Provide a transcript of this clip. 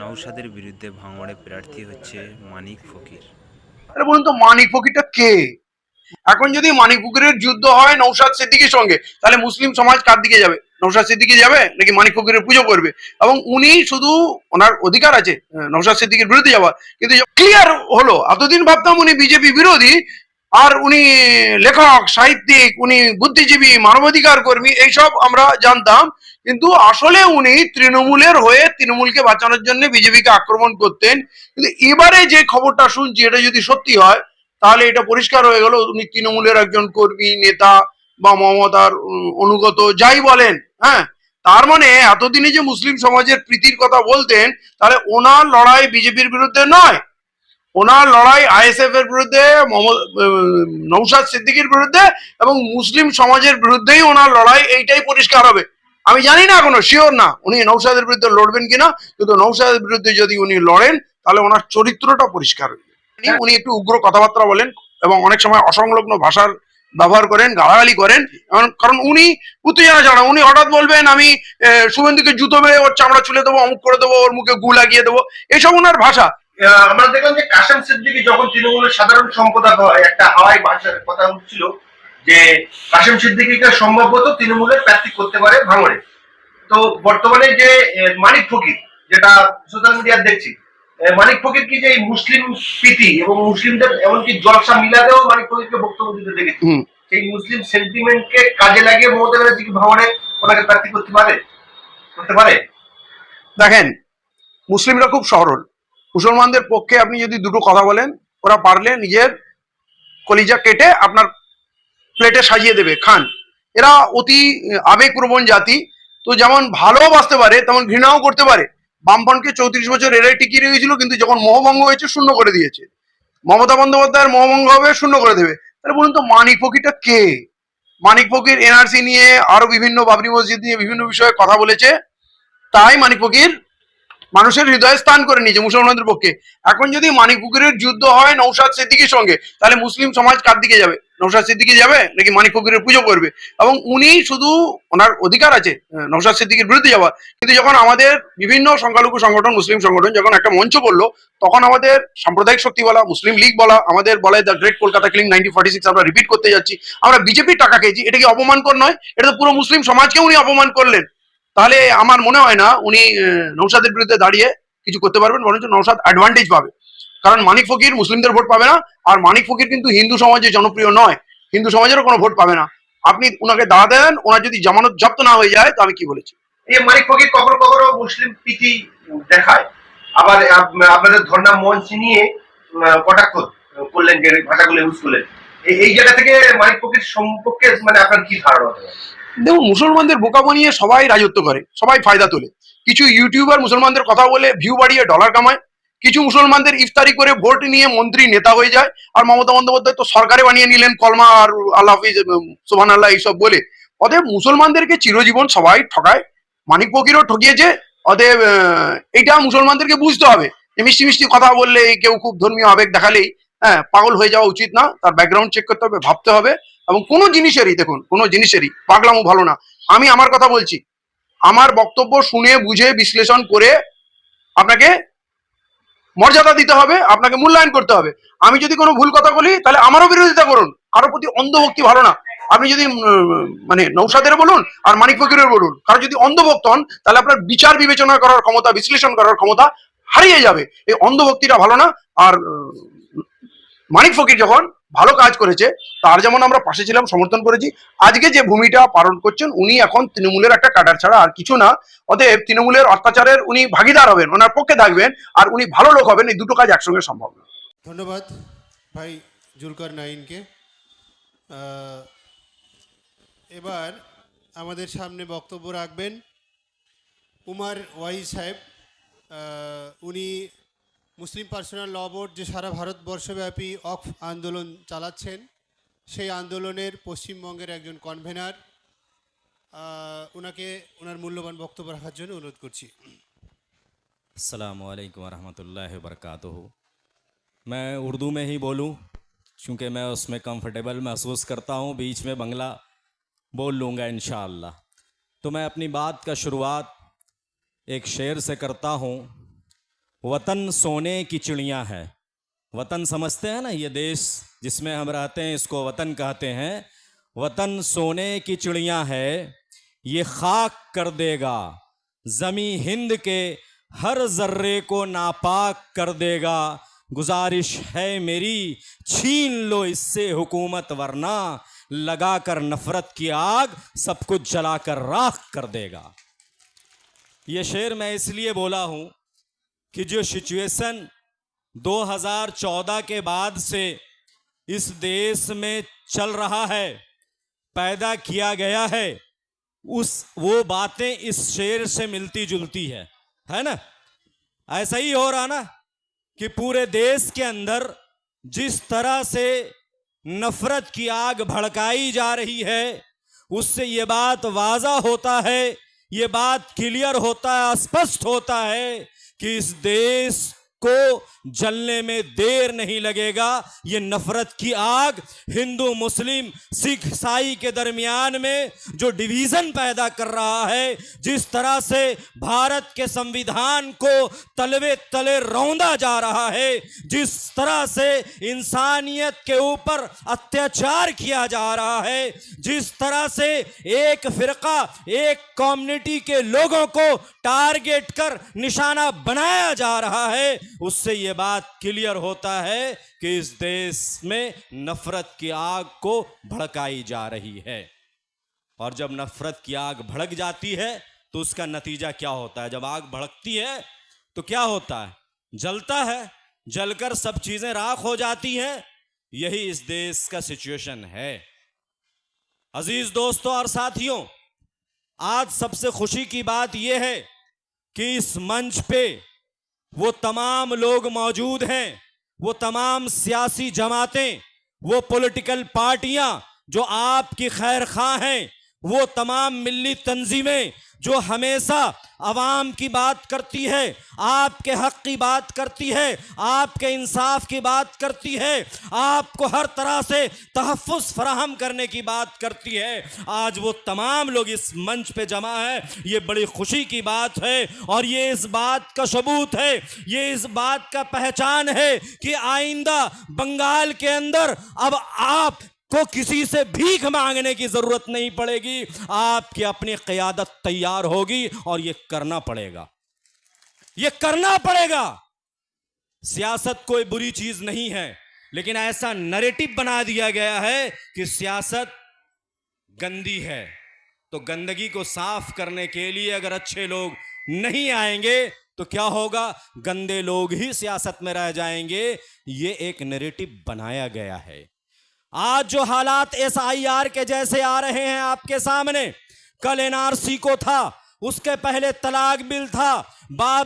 নওশাদের বিরুদ্ধে ভাঙড়ে প্রার্থী হচ্ছে মানিক ফকির। আরে বলুন তো, মানিক ফকিরটা কে? এখন যদি মানিক ফকিরের যুদ্ধ হয় নৌসাদ সিদ্দিকির সঙ্গে, তাহলে মুসলিম সমাজ কার দিকে যাবে? নৌসাদ সিদ্দিকি যাবে নাকি মানিক ফকিরের পুজো করবে? এবং উনি শুধু ওনার অধিকার আছে নৌসাদ সিদ্দিকির বিরুদ্ধে যাওয়া কিন্তু ক্লিয়ার হলো, এতদিন ভাবতাম উনি বিজেপি বিরোধী আর উনি লেখক, সাহিত্যিক, উনি বুদ্ধিজীবী, মানবাধিকার কর্মী, এইসব আমরা জানতাম। কিন্তু আসলে উনি তৃণমূলের হয়ে তৃণমূলকে বাঁচানোর জন্য বিজেপিকে আক্রমণ করতেন। কিন্তু এবারে যে খবরটা শুনছি, এটা যদি সত্যি হয়, তাহলে এটা পরিষ্কার হয়ে গেল। উনি তৃণমূলের একজন কর্মী, নেতা বা মমতার অনুগত, যাই বলেন হ্যাঁ? তার মানে এতদিনে যে মুসলিম সমাজের প্রীতির কথা বলতেন, তাহলে ওনার লড়াই বিজেপির বিরুদ্ধে নয়। ওনার লড়াই আইএসএফ এর বিরুদ্ধে নৌশাদ সিদ্দিকির বিরুদ্ধে এবং মুসলিম সমাজের বিরুদ্ধেই ওনার লড়াই এইটাই পরিষ্কার হবে। আমি জানি না এখনও শিওর না, উনি নৌশাদের বিরুদ্ধে লড়বেন কিনা, কিন্তু নৌশাদের বিরুদ্ধে যদি উনি লড়েন, তাহলে ওনার চরিত্রটা পরিষ্কার যাবে। উনি একটু উগ্র কথাবার্তা বলেন এবং অনেক সময় অসংলগ্ন ভাষার ব্যবহার করেন, গালাগালি করেন, কারণ- উনি উত্তেজনা ছাড়া উনি হঠাৎ বলবেন, আমি শুভেন্দুকে জুতো মেরে ওর চামড়া ছুলে দেবো, অমুক করে দেবো, ওর মুখে গু লাগিয়ে দেবো। এইসব ওনার ভাষা। আমরা দেখলাম যে কাশেম সিদ্দিকী যখন তৃণমূলের সাধারণ সম্পাদক হয় একটা হাওয়াই ভাষার কথা উঠছিল যে কাশেম সিদ্দিকীকে সম্ভবত তৃণমূলের প্রার্থী করতে পারে ভাঙড়ে। তো বর্তমানে যে মানিক ফকির যেটা সোশ্যাল মিডিয়া দেখছি মানিক ফকির কি যে মুসলিম প্রীতি এবং মুসলিমদের এমনকি জলসা মিলাতেও মানিক ফকিরকে বক্তব্য দিতে দেখেছি। সেই মুসলিম সেন্টিমেন্টকে কাজে লাগিয়ে মমতা ব্যানার্জি কি ভাঙড়ে ওনাকে প্রার্থী করতে পারে? করতে পারে? দেখেন মুসলিমরা খুব সরল। মুসলমানদের পক্ষে আপনি যদি দুটো কথা বলেন, ওরা পারলে নিজের কলিজা কেটে আপনার প্লেটে সাজিয়ে দেবে, খান। এরা অতি আবেগপ্রবণ জাতি, তো যেমন ভালোও বাঁচতে পারে, তেমন ঘৃণাও করতে পারে। বামপনকে চৌত্রিশ বছর এরাই টিকিয়ে রেখেছিল, কিন্তু যখন মোহভঙ্গ হয়েছে, শূন্য করে দিয়েছে। মমতা বন্দ্যোপাধ্যায়ের মোহভঙ্গ হবে, শূন্য করে দেবে। তাহলে বলুন তো, মানিক ফকিরটা কে? মানিক ফকির, এনআরসি নিয়ে আরও বিভিন্ন বাবরি মসজিদ নিয়ে বিভিন্ন বিষয়ে কথা বলেছে। তাই মানিক ফকির মানুষের হৃদয়ে স্থান করে নিয়েছে মুসলমানদের পক্ষে। এখন যদি মানিক ফকিরের যুদ্ধ হয় নৌসাদ সিদ্দিকির সঙ্গে, তাহলে মুসলিম সমাজ কার দিকে যাবে? নৌসাদ সিদ্দিকি যাবে নাকি মানিক ফকিরের পুজো করবে? এবং উনি শুধু ওনার অধিকার আছে নৌসাদ সিদ্দিকির বিরুদ্ধে যাওয়া কিন্তু যখন আমাদের বিভিন্ন সংখ্যালঘু সংগঠন, মুসলিম সংগঠন যখন একটা মঞ্চ করল, তখন আমাদের সাম্প্রদায়িক শক্তি বলা, মুসলিম লীগ বলা, আমাদের বলে the great Kolkata killing nineteen forty six আমরা রিপিট করতে যাচ্ছি। আমরা বিজেপির টাকা খেয়েছি, এটা কি অপমানকর নয়? এটা তো পুরো মুসলিম সমাজকে উনি অপমান করলেন। তাহলে আমার মনে হয় না উনি নৌসাদের বিরুদ্ধে দাঁড়িয়ে কিছু করতে পারবেন, বরঞ্চ নৌসাদ অ্যাডভান্টেজ পাবে। কারণ মানিক ফকির মুসলিমদের ভোট পাবে না, আর মানিক ফকির কিন্তু হিন্দু সমাজে জনপ্রিয় নয়। হিন্দু সমাজেরও কোনো ভোট পাবে না। আপনি ওনাকে দাঁড়া দেন ওনার যদি জামানত জব্দ না হয়ে যায়, তো আমি কি বলেছি? এই মানিক ফকির কখনো কখনো মুসলিম প্রীতি দেখায়। আবার আপ- আপনাদের ধর্ণা মঞ্চ নিয়ে কটাক্ষ করলেন যে ভাষাগুলো ইউজ করলেন। এই- জায়গা থেকে মানিক ফকির সম্পর্কে মানে আপনার কি ধারণা? দেখুন, মুসলমানদের বোকা বানিয়ে সবাই রাজত্ব করে, সবাই ফায়দা তোলে। কিছু ইউটিউবার মুসলমানদের কথা বলে ভিউ বাড়িয়ে ডলার কামায়, কিছু মুসলমানদের ইফতারি করে ভোট নিয়ে মন্ত্রী নেতা হয়ে যায়, আর মমতা বন্দ্যোপাধ্যায় তো সরকারে বানিয়ে নিলেন, কলমা আর আল্লাহ হাফিজ সোহান আল্লাহ এইসব বলে। অতএব মুসলমানদেরকে চিরজীবন সবাই ঠকায়। মানিক ফকিরও ঠকিয়েছে, অতএব এটা মুসলমানদেরকে বুঝতে হবে। যে মিষ্টি মিষ্টি কথা বললে কেউ খুব ধর্মীয় আবেগ দেখালেই হ্যাঁ পাগল হয়ে যাওয়া উচিত না, তার ব্যাকগ্রাউন্ড চেক করতে হবে, ভাবতে হবে। এবং কোনো জিনিসেরই, দেখুন, কোনো জিনিসেরই পাগলামো ভালো না। আমি আমার কথা বলছি। আমার বক্তব্য শুনে, বুঝে, বিশ্লেষণ করে আপনাকে মর্যাদা দিতে হবে, আপনাকে মূল্যায়ন করতে হবে। আমি যদি কোনো ভুল কথা বলি, তাহলে আমারও বিরোধিতা করুন। কারোর প্রতি অন্ধভক্তি ভালো না। আপনি যদি মানে নৌসাদের বলুন আর মানিক ফকিরের বলুন, কারও যদি অন্ধভক্ত হন, তাহলে আপনার বিচার বিবেচনা করার ক্ষমতা, বিশ্লেষণ করার ক্ষমতা হারিয়ে যাবে। এই অন্ধভক্তিটা ভালো না। আর মানিক ফকির যখন ভালো কাজ করেছে, তার যেমন আমরা পাশে ছিলাম, সমর্থন করেছি। আজকে যে ভূমিটা পালন করছেন, উনি এখন তৃণমূলের একটা কাটার ছাড়া আর কিছু না। অতএব তৃণমূলের অত্যাচারের উনি ভাগিদার হবেন, ওনার পক্ষে থাকবেন, আর উনি ভালো লোক হবেন, এই দুটো কাজ একসঙ্গে সম্ভব না ধন্যবাদ ভাই জুলকার নাইনকে। এবার আমাদের সামনে বক্তব্য রাখবেন উমার ওয়াই সাহেব। উনি মুসলিম পার্সোনাল ল বোর্ড যে সারা ভারতবর্ষব্যাপী অফ আন্দোলন চালাচ্ছেন সেই আন্দোলনের পশ্চিমবঙ্গের একজন কনভেনার ওনাকে ওনার মূল্যবান বক্তব্য রাখার জন্য অনুরোধ করছি असलकम वरहमतुल्लाहि वबरकातुहू मैं उर्दू में ही बोलूं चूँकि मैं उसमें कंफर्टेबल महसूस करता हूँ बीच में बंगला बोल लूँगा इन तो मैं अपनी बात का शुरुआत एक शेर से करता हूँ وطن سونے کی چڑیاں ہے وطن سمجھتے ہیں نا یہ دیش جس میں ہم رہتے ہیں، اس کو وطن کہتے ہیں۔ وطن سونے کی چڑیاں ہے، یہ خاک کر دے گا۔ زمیں ہند کے ہر ذرے کو ناپاک کر دے گا۔ گزارش ہے میری، چھین لو اس سے حکومت، ورنہ لگا کر نفرت کی آگ سب کچھ جلا کر راکھ کر دے گا۔ یہ شعر میں اس لیے بولا ہوں کہ جو سچویشن دو ہزار چودہ کے بعد سے اس دیس میں چل رہا ہے، پیدا کیا گیا ہے، اس، وہ باتیں اس شعر سے ملتی جلتی ہے ہے نا؟ ایسا ہی ہو رہا نا کہ پورے دیس کے اندر جس طرح سے نفرت کی آگ بھڑکائی جا رہی ہے، اس سے یہ بات واضح ہوتا ہے یہ بات کلیئر ہوتا ہے اسپشٹ ہوتا ہے کہ اس دیس کو جلنے میں دیر نہیں لگے گا۔ یہ نفرت کی آگ ہندو مسلم، سکھ، عیسائی کے درمیان میں جو ڈیویزن پیدا کر رہا ہے، جس طرح سے بھارت کے سمویدھان کو تلوے تلے روندا جا رہا ہے، جس طرح سے انسانیت کے اوپر اتیاچار کیا جا رہا ہے، جس طرح سے ایک فرقہ، ایک کمیونٹی کے لوگوں کو ٹارگیٹ کر نشانہ بنایا جا رہا ہے، اس سے یہ بات کلیئر ہوتا ہے کہ اس دیش میں نفرت کی آگ کو بھڑکائی جا رہی ہے۔ اور جب نفرت کی آگ بھڑک جاتی ہے، تو اس کا نتیجہ کیا ہوتا ہے؟ جب آگ بھڑکتی ہے، تو کیا ہوتا ہے؟ جلتا ہے، جل کر سب چیزیں راک ہو جاتی ہیں۔ یہی اس دیش کا سچویشن ہے۔ عزیز دوستوں اور ساتھیوں، آج سب سے خوشی کی بات یہ ہے کہ اس منچ پہ وہ تمام لوگ موجود ہیں، وہ تمام سیاسی جماعتیں، وہ پولیٹیکل پارٹیاں جو آپ کی خیر خواہ ہیں، وہ تمام ملی تنظیمیں جو ہمیشہ عوام کی بات کرتی ہے، آپ کے حق کی بات کرتی ہے، آپ کے انصاف کی بات کرتی ہے، آپ کو ہر طرح سے تحفظ فراہم کرنے کی بات کرتی ہے۔ آج وہ تمام لوگ اس منچ پہ جمع ہے یہ بڑی خوشی کی بات ہے اور یہ اس بات کا ثبوت ہے، یہ اس بات کا پہچان ہے کہ آئندہ بنگال کے اندر اب آپ کو کسی سے بھیک مانگنے کی ضرورت نہیں پڑے گی، آپ کی اپنی قیادت تیار ہوگی اور یہ کرنا پڑے گا۔ یہ کرنا پڑے گا۔ سیاست کوئی بری چیز نہیں ہے، لیکن ایسا نریٹو بنا دیا گیا ہے کہ سیاست گندی ہے۔ تو گندگی کو صاف کرنے کے لیے اگر اچھے لوگ نہیں آئیں گے، تو کیا ہوگا؟ گندے لوگ ہی سیاست میں رہ جائیں گے۔ یہ ایک نریٹو بنایا گیا ہے۔ آج جو حالات ایس آئی آر کے جیسے آ رہے ہیں آپ کے سامنے، کل این آر سی کو تھا، اس کے پہلے طلاق بل تھا باب